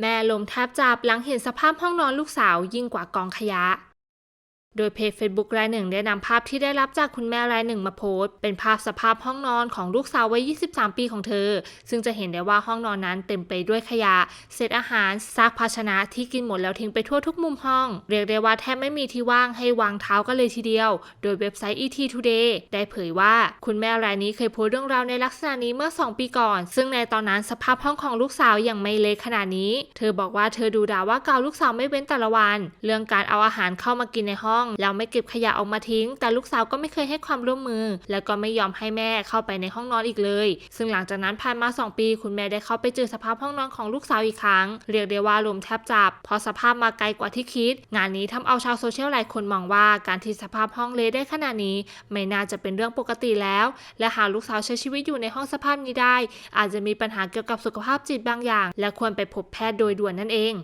แม่ลมแทบจับหลังเห็นสภาพห้องนอนลูกสาวยิ่งกว่ากองขยะ โดยเพจ Facebook รายหนึ่งได้นำภาพที่ได้รับจากคุณแม่รายหนึ่งมาโพสต์ เป็นภาพสภาพห้องนอนของลูกสาววัย 23 ปีของเธอ ซึ่งจะเห็นได้ว่าห้องนอนนั้นเต็มไปด้วยขยะ เศษอาหารซากภาชนะที่กินหมดแล้วทิ้งไปทั่วทุกมุมห้อง เรียกได้ว่าแทบไม่มีที่ว่างให้วางเท้ากันเลยทีเดียว โดยเว็บไซต์ ET Today ได้เผยว่าคุณแม่รายนี้เคยโพสต์เรื่องราวในลักษณะนี้เมื่อ 2 ปีก่อน ซึ่งในตอนนั้นสภาพห้องของลูกสาวยังไม่เละขนาดนี้ เธอบอกว่าเธอดูด่าว่าเกาลูกสาวไม่เว้นแต่ละวัน เรื่องการเอาอาหารเข้ามากินในห้องแล้วไม่เก็บขยะออกมาทิ้ง แต่ลูกสาวก็ไม่เคยให้ความร่วมมือ แล้วก็ไม่ยอมให้แม่เข้าไปในห้องนอนอีกเลย ซึ่งหลังจากนั้นผ่านมา 2 ปี คุณแม่ได้เข้าไปเจอสภาพห้องนอนของลูกสาวอีกครั้ง เรียกได้ว่าลมแทบจับ เพราะสภาพมาไกลกว่าที่คิด งานนี้ทำเอาชาวโซเชียลหลายคนมองว่าการที่สภาพห้องเละได้ขนาดนี้ ไม่น่าจะเป็นเรื่องปกติแล้ว และหากลูกสาวใช้ชีวิตอยู่ในห้องสภาพนี้ได้ อาจจะมีปัญหาเกี่ยวกับสุขภาพจิตบางอย่าง และควรไปพบแพทย์โดยด่วนนั่นเอง